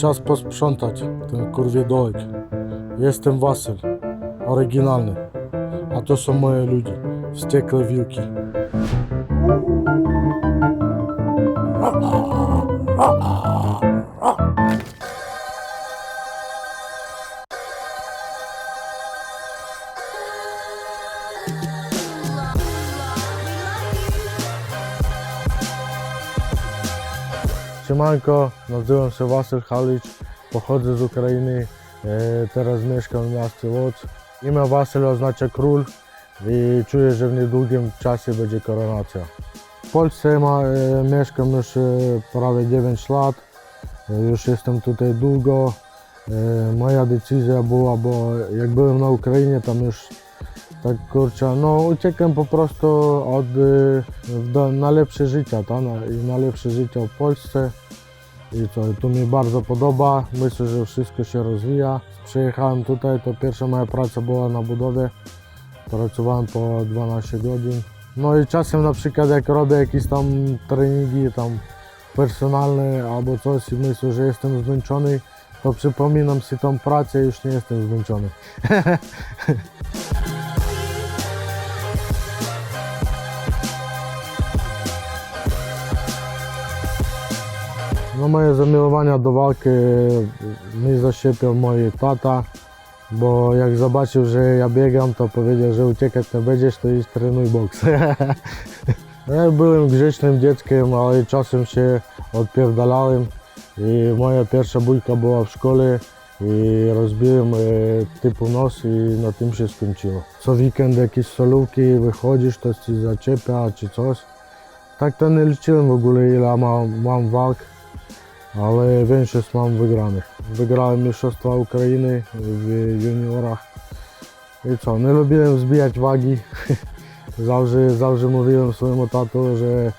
czas posprzątać ten kurwie dołek. Jestem Wasyl, oryginalny. A to są moje ludzie, wściekłe wilki. Siemanko, nazywam się Wasyl Halicz, pochodzę z Ukrainy, e, teraz mieszkam w mieście Łódź. Imię Wasyl oznacza król i czuję, że w niedługim czasie będzie koronacja. W Polsce ma, e, mieszkam już e, prawie 9 lat, już jestem tutaj długo. Moja decyzja była, bo jak byłem na Ukrainie, tam już tak kurczę, no uciekłem po prostu od, y, do, na lepsze życie, ta, na, na lepsze życie w Polsce. I co, tu mi bardzo podoba, myślę, że wszystko się rozwija. Przyjechałem tutaj, to pierwsza moja praca była na budowie. Pracowałem po 12 godzin. No i czasem na przykład jak robię jakieś tam treningi tam personalne albo coś i myślę, że jestem zmęczony, to przypominam sobie tą pracę i już nie jestem zmęczony. No moje zamiłowania do walki mi zaszczepiał mój tata, bo jak zobaczył, że ja biegam, to powiedział, że uciekać nie będziesz, to idź trenuj boks. No, ja byłem grzecznym dzieckiem, ale czasem się odpierdalałem i moja pierwsza bójka była w szkole i rozbiłem e, typu nos i na tym się skończyło. Co weekend jakieś solówki, wychodzisz, to ci zaczepia czy coś. Tak to nie liczyłem w ogóle ile mam, mam walk ale większość mam wygranych. Wygrałem Mistrzostwa Ukrainy w juniorach. I co, nie lubiłem zbijać wagi. zawsze, zawsze mówiłem swojemu tatu, że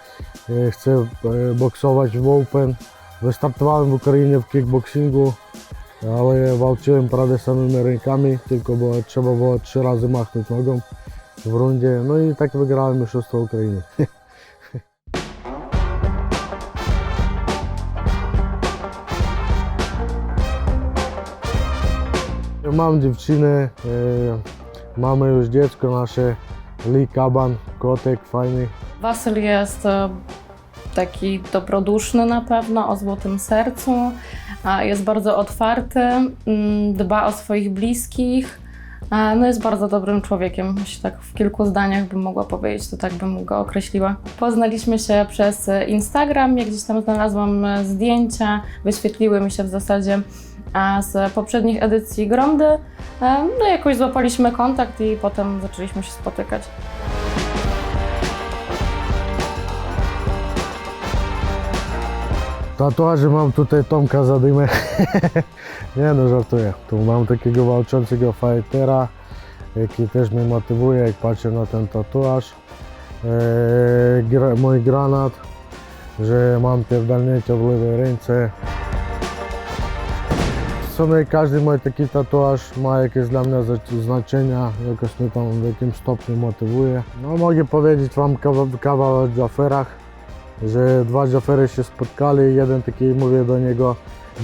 e, chcę e, boksować w Open. Wystartowałem w Ukrainie w kickboxingu, ale walczyłem prawie samymi rękami, tylko było, trzeba było trzy razy machnąć nogą w rundzie. No i tak wygrałem Mistrzostwo Ukrainy. Mam dziewczynę, e, mamy już dziecko nasze, Lee Kaban, kotek fajny. Wasyl jest e, taki dobroduszny na pewno, o złotym sercu, jest bardzo otwarty, mm, dba o swoich bliskich. No jest bardzo dobrym człowiekiem, jeśli tak w kilku zdaniach bym mogła powiedzieć, to tak bym go określiła. Poznaliśmy się przez Instagram, gdzieś tam znalazłam e, zdjęcia, wyświetliły mi się w zasadzie a z poprzednich edycji Grondy. E, No jakoś złapaliśmy kontakt i potem zaczęliśmy się spotykać. Tatuaże mam tutaj Tomka Zadymę. Nie no, żartuję. Tu mam takiego walczącego fightera, jaki też mnie motywuje, jak patrzę na ten tatuaż. Eee, gra, mój granat, że mam pierdolnięcie w lewej ręce. Sumie każdy mój taki tatuaż ma jakieś dla mnie znaczenia, jakoś mnie tam w jakimś stopniu motywuje. No mogę powiedzieć wam kawał, o Jaferach że dwa Jafery się spotkali, jeden taki mówię do niego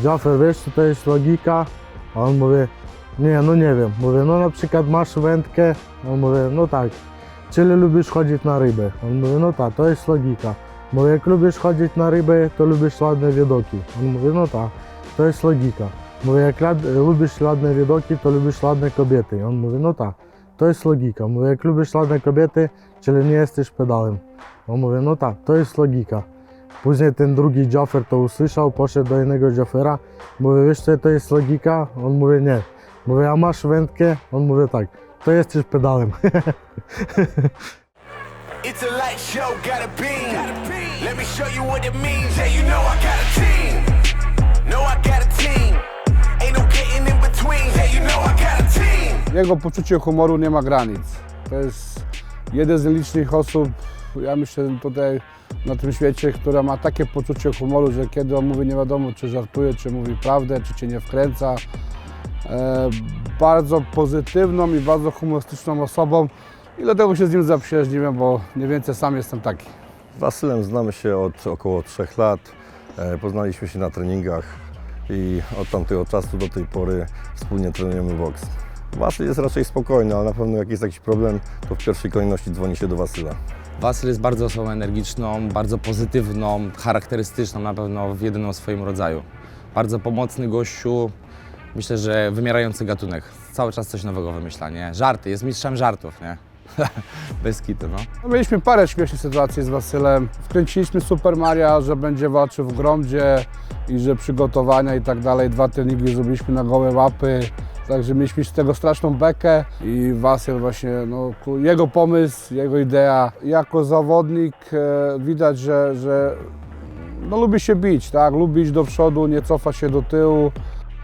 Jafer, wiesz co to jest logika? A on mówi, nie, no nie wiem. Mówię, no na przykład masz wędkę, a on mówi, no tak. Czyli lubisz chodzić na rybę? On mówi, no tak, to jest logika. Mówię, jak lubisz chodzić na rybę, to lubisz ładne widoki. On mówi, no tak, to jest logika. Mówię, jak lubisz ładne widoki, to lubisz ładne kobiety. On mówi, no tak, to jest logika. Mówię, jak lubisz ładne kobiety, czyli nie jesteś pedałem. On mówi, no tak, to jest logika. Później ten drugi Jaffer to usłyszał, poszedł do innego Jaffera. Mówi, wiesz co to jest logika? On mówi, nie. Mówi, a masz wędkę? On mówi, tak, to jesteś pedałem. It's a light show, got a beam. Let me show you what it means. Yeah, you know I got Jego poczucie humoru nie ma granic. To jest jeden z nielicznych osób, ja myślę tutaj na tym świecie, która ma takie poczucie humoru, że kiedy on mówi nie wiadomo czy żartuje, czy mówi prawdę, czy cię nie wkręca. E, bardzo pozytywną i bardzo humorystyczną osobą i dlatego się z nim zaprzyjaźniłem, bo mniej więcej sam jestem taki. Z Wasylem znamy się od około 3 lat. E, Poznaliśmy się na treningach i od tamtego czasu do tej pory wspólnie trenujemy boks. Wasyl jest raczej spokojny, ale na pewno jak jest jakiś problem, to w pierwszej kolejności dzwoni się do Wasyla. Wasyl jest bardzo osobą energiczną, bardzo pozytywną, charakterystyczną na pewno w jedynym swoim rodzaju. Bardzo pomocny gościu, myślę, że wymierający gatunek. Cały czas coś nowego wymyśla, nie? Żarty, jest mistrzem żartów, nie? Bez kitu, no. No, Mieliśmy parę śmiesznych sytuacji z Wasylem. Wkręciliśmy Super Maria, że będzie walczył w Gromdzie i że przygotowania i tak dalej. Dwa treningi zrobiliśmy na gołe łapy. Także mieliśmy z tego straszną bekę i Wasyl właśnie, no, jego pomysł, jego idea. Jako zawodnik e, widać, że, że no, lubi się bić, tak? Lubi iść do przodu, nie cofa się do tyłu.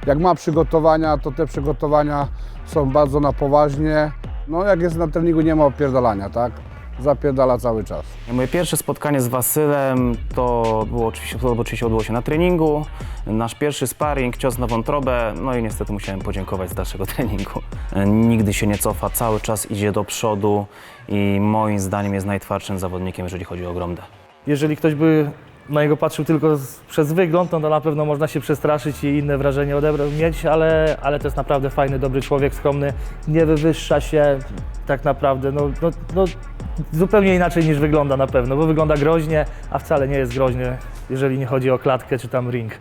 Jak ma przygotowania, to te przygotowania są bardzo na poważnie. No jak jest na treningu, nie ma opierdalania, tak? Zapierdala cały czas. Moje pierwsze spotkanie z Wasylem to było oczywiście, to oczywiście odbyło się na treningu. Nasz pierwszy sparring, cios na wątrobę, no i niestety musiałem podziękować z dalszego treningu. Nigdy się nie cofa, cały czas idzie do przodu i moim zdaniem jest najtwardszym zawodnikiem, jeżeli chodzi o Gromdę. Jeżeli ktoś by na niego patrzył tylko z, przez wygląd, no to na pewno można się przestraszyć i inne wrażenie odebrać, mieć, ale, ale to jest naprawdę fajny, dobry człowiek, skromny, nie wywyższa się tak naprawdę, no, no, no zupełnie inaczej niż wygląda na pewno, bo wygląda groźnie, a wcale nie jest groźny, jeżeli nie chodzi o klatkę czy tam ring.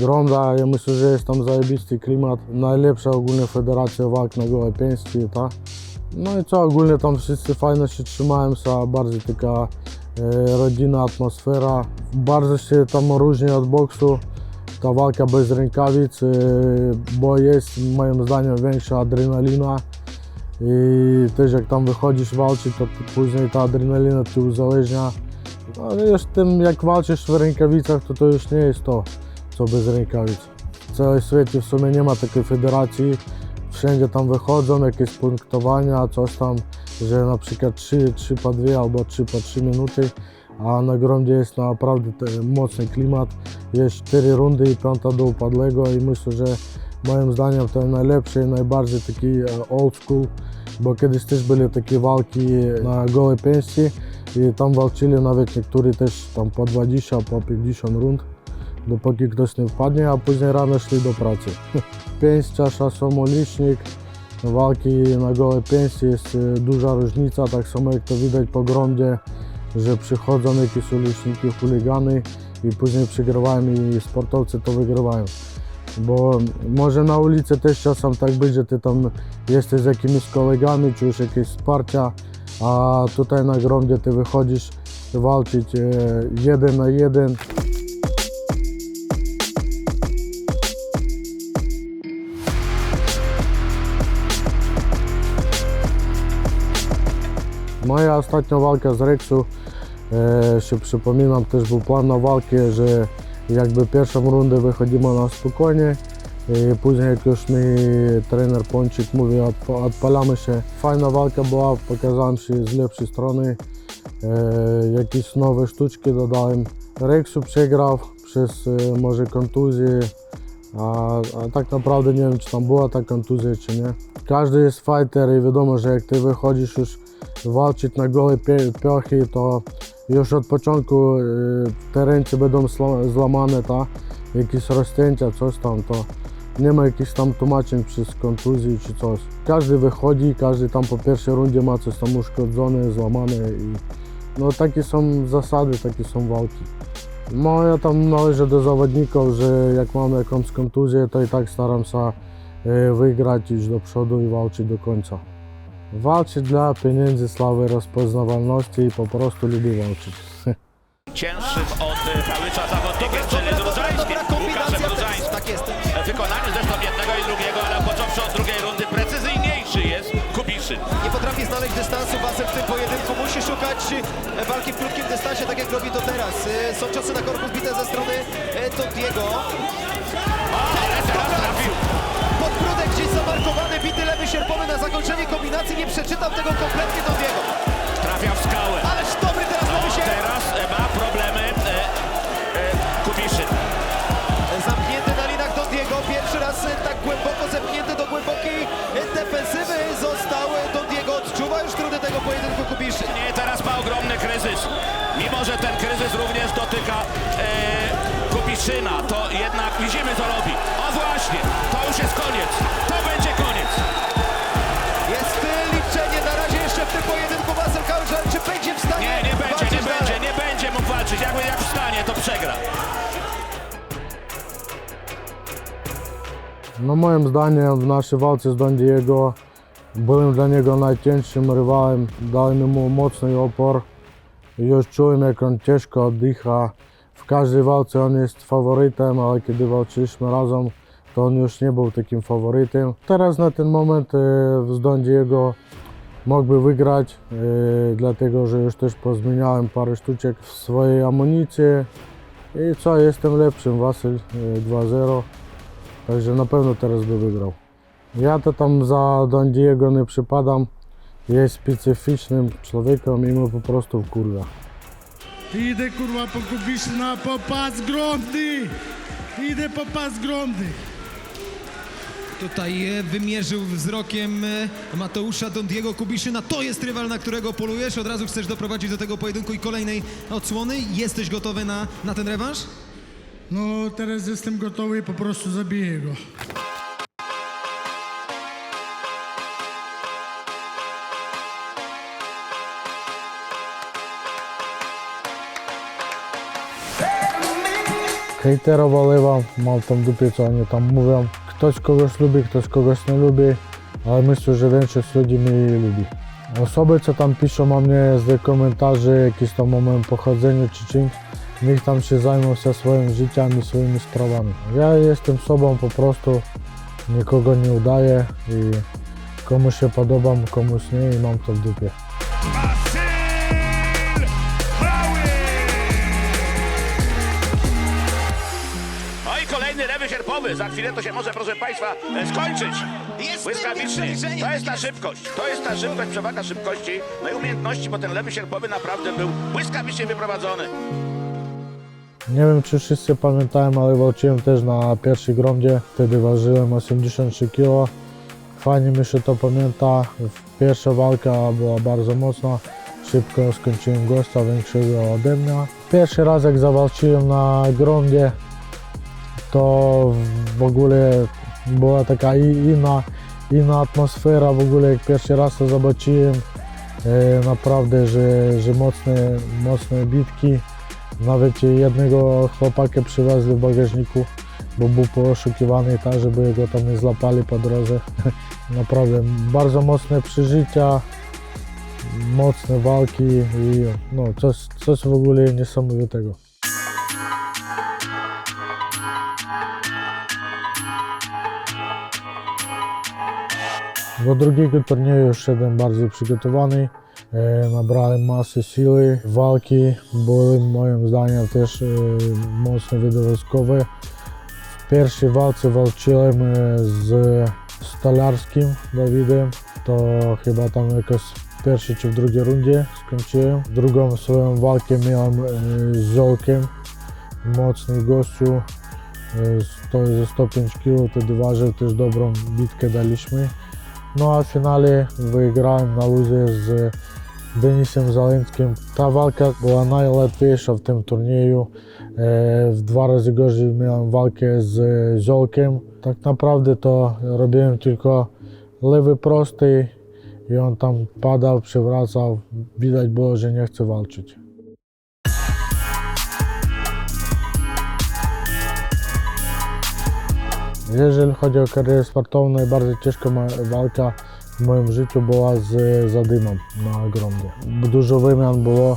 Gronda, ja myślę, że jest tam zajebisty klimat. Najlepsza ogólnie federacja walk na gołe pięści, tak? No i co, ogólnie tam wszyscy fajnie się trzymają, a bardziej taka e, atmosfera. Bardzo się tam różni od boksu. Ta walka bez rękawic, e, bo jest moim zdaniem większa adrenalina. I też jak tam wychodzisz walczyć, to później ta adrenalina cię uzależnia. No, ale już tym jak walczysz w rękawicach, to to już nie jest to co bez rękawic. W całym świecie w sumie nie ma takiej federacji. Wszędzie tam wychodzą jakieś punktowania, coś tam, że na przykład 3, 3 po 2 albo 3 po 3 minuty, a na gromdzie jest naprawdę mocny klimat. Jest 4 rundy i piąta do upadłego i myślę, że moim zdaniem to najlepszy najbardziej taki e, old school, bo kiedyś też były takie walki na gołe pięści i tam walczyli nawet niektórzy też tam po 20, po 50 rund dopóki ktoś nie wpadnie, a później rano szli do pracy. Pięścia, szasomolicznik, walki na gołe pięści jest e, duża różnica, tak samo jak to widać po gromdzie, że przychodzą jakieś uliczniki, chuligany i później przegrywają i sportowcy to wygrywają. Bo może na ulicy też czasem tak być, że ty tam jesteś z jakimiś kolegami, czujesz jakieś wsparcia, a tutaj na gromdzie ty wychodzisz walczyć e, jeden na jeden. Moja ostatnia walka z Rexu, e, się przypominam, też był plan na walkę, że jakby pierwszą rundę wychodzimy na spokojnie i później jak już mi trener Pończyk mówi odpa odpalamy się. Fajna walka była, pokazałem się z lepszej strony, e, jakieś nowe sztuczki dodałem. Rexu przegrał przez e, może kontuzję, a, a tak naprawdę nie wiem czy tam była ta kontuzja czy nie. Każdy jest fighter i wiadomo, że jak ty wychodzisz już walczyć na gołe piochy, to już od początku y, te ręce będą złamane, ta, jakieś rozcięcia, coś tam, to nie ma jakichś tam tłumaczeń przez kontuzji czy coś. Każdy wychodzi, każdy tam po pierwszej rundzie ma coś tam uszkodzone, złamane i no takie są zasady, takie są walki. No ja tam należę do zawodników, że jak mam jakąś kontuzję, to i tak staram się y, wygrać, iść do przodu i walczyć do końca. Walczyć dla pieniędzy, sławy, rozpoznawalności i po prostu lubię walczyć. cięższym od cały czas zawodnikiem, czyli Różański. Łukasz Różański. Tak jest. W wykonaniu zresztą jednego i drugiego, ale począwszy od drugiej rundy precyzyjniejszy jest Kubiszyn. Nie potrafi znaleźć dystansu, Wasyl w tym pojedynku musi szukać walki w krótkim dystansie, tak jak robi to teraz. E, Są ciosy na korpus bite ze strony e, Tontiego. Ale teraz trafił. Zamarkowany, bity lewy sierpowy na zakończenie kombinacji, nie przeczytał tego kompletnie Tontiego. Trafia w skałę. Ależ dobry teraz lewy sierp. Teraz e, ma problemy e, e, Kubiszyn. Zamknięty na linach Tontiego, pierwszy raz e, tak głęboko zepchnięty do głębokiej e, defensywy został e, Tontiego, odczuwa już trudy tego pojedynku Kubiszy. Nie, teraz ma ogromny kryzys. Mimo, że ten kryzys również dotyka e, Kubiszyna, to jednak widzimy co robi. Przegra. No moim zdaniem w naszej walce z Don Diego byłem dla niego najcięższym rywalem. Dałem mu mocny opór. Już czułem jak on ciężko oddycha. W każdej walce on jest faworytem, ale kiedy walczyliśmy razem, to on już nie był takim faworytem. Teraz na ten moment e, z Don Diego mógłby wygrać, e, dlatego że już też pozmieniałem parę sztuczek w swojej amunicji. I co, jestem lepszym, Wasyl e, 2-0. Także na pewno teraz by wygrał. Ja to tam za Don Diego nie przypadam. Jest specyficznym człowiekiem i mu po prostu wkurwia. Idę kurwa po Kubiszyna, po pas grądny! Idę po pas grądny! Tutaj e, wymierzył wzrokiem e, Mateusza Don Diego Kubiszyna. To jest rywal, na którego polujesz. Od razu chcesz doprowadzić do tego pojedynku i kolejnej odsłony. Jesteś gotowy na, na ten rewanż? No teraz jestem gotowy, po prostu zabiję go. Tam w dupie co oni tam mówią. Ktoś kogoś lubi, ktoś kogoś nie lubi, ale myślę, że większość ludzi mnie lubi. Osoby, co tam piszą o mnie z komentarzy, jakieś tam o moim pochodzeniu czy czymś, niech tam się zajmą się swoim życiem i swoimi sprawami. Ja jestem sobą po prostu, nikogo nie udaję i komuś się podobam, komuś nie i mam to w dupie. Sierpowy. Za chwilę to się może, proszę Państwa, e, skończyć. Jest Błyskawicznie. To jest ta szybkość. To jest ta szybkość, przewaga szybkości, no i umiejętności, bo ten lewy sierpowy naprawdę był błyskawicznie wyprowadzony. Nie wiem czy wszyscy pamiętają, ale walczyłem też na pierwszej grondzie. Wtedy ważyłem 83 kg. Fajnie mi się to pamięta. Pierwsza walka była bardzo mocna. Szybko skończyłem gościa większego ode mnie. Pierwszy raz jak zawalczyłem na grondzie, to w ogóle była taka inna, inna atmosfera. W ogóle jak pierwszy raz to zobaczyłem, e, naprawdę, że, że mocne, mocne bitki. Nawet jednego chłopaka przywezli w bagażniku, bo był poszukiwany tak, żeby go tam nie złapali po drodze. Naprawdę bardzo mocne przeżycia, mocne walki i no, coś, coś w ogóle niesamowitego. Do drugiego turnieju już szedłem bardziej przygotowany. E, nabrałem masy siły, walki były moim zdaniem też e, mocno widowiskowe. W pierwszej walce walczyłem e, z Stolarskim Dawidem, to chyba tam jakoś w pierwszej czy w drugiej rundzie skończyłem. Drugą swoją walkę miałem z Zolkiem, mocny gościu, sto- ze 105 kg, wtedy ważył też dobrą bitkę daliśmy. No a w finale wygrałem na luzie z Denisem Zaleńskim. Ta walka była najłatwiejsza w tym turnieju. E, W dwa razy gorzej miałem walkę z Ziolkiem. Tak naprawdę to robiłem tylko lewy prosty i on tam padał, przewracał. Widać było, że nie chce walczyć. Jeżeli chodzi o karierę sportową, najbardziej ciężka walka w moim życiu była z Zadymą na Grondzie. Dużo wymian było,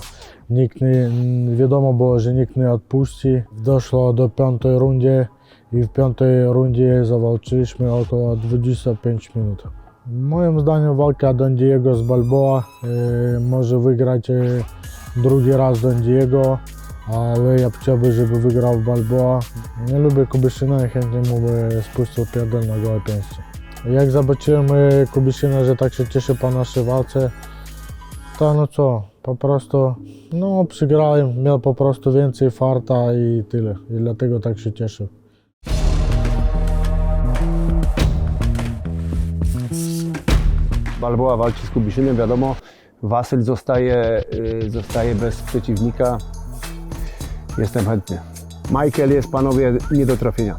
nikt nie, wiadomo było, że nikt nie odpuści. Doszło do piątej rundzie i w piątej rundzie zawalczyliśmy około 25 minut. Moim zdaniem walka Don Diego z Balboa e, może wygrać e, drugi raz Don Diego, ale ja chciałbym, żeby wygrał Balboa. Nie lubię Kubiszyna i chętnie mu spuścił pierdol na gołe pięści. Jak zobaczyłem e, Kubiszyna, że tak się cieszy po naszej walce, to no co, po prostu, no przegrałem, miał po prostu więcej farta i tyle. I dlatego tak się cieszył. Balboa walczy z Kubiszynem, wiadomo. Wasyl zostaje, y, zostaje bez przeciwnika, jestem chętny. Michael jest, panowie, nie do trafienia.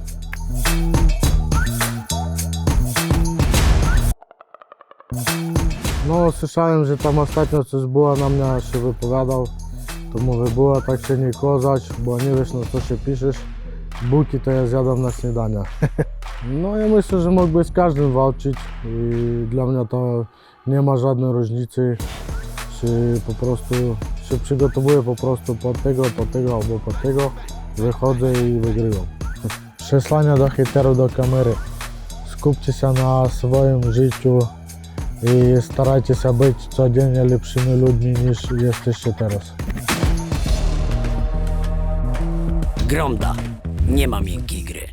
No, słyszałem, że tam ostatnio coś była na mnie, się wypowiadał. To mówię, była tak się nie kozać, bo nie wiesz na co się piszesz. Bułki to ja zjadam na śniadania. no ja myślę, że mógłby z każdym walczyć i dla mnie to nie ma żadnej różnicy, czy po prostu się przygotowuję po prostu pod tego, pod tego albo pod tego, wychodzę i wygrywam. Przesłania do do kamery. Skupcie się na swoim życiu i starajcie się być codziennie lepszymi ludźmi niż jesteście teraz. Gromda. Nie ma miękkich.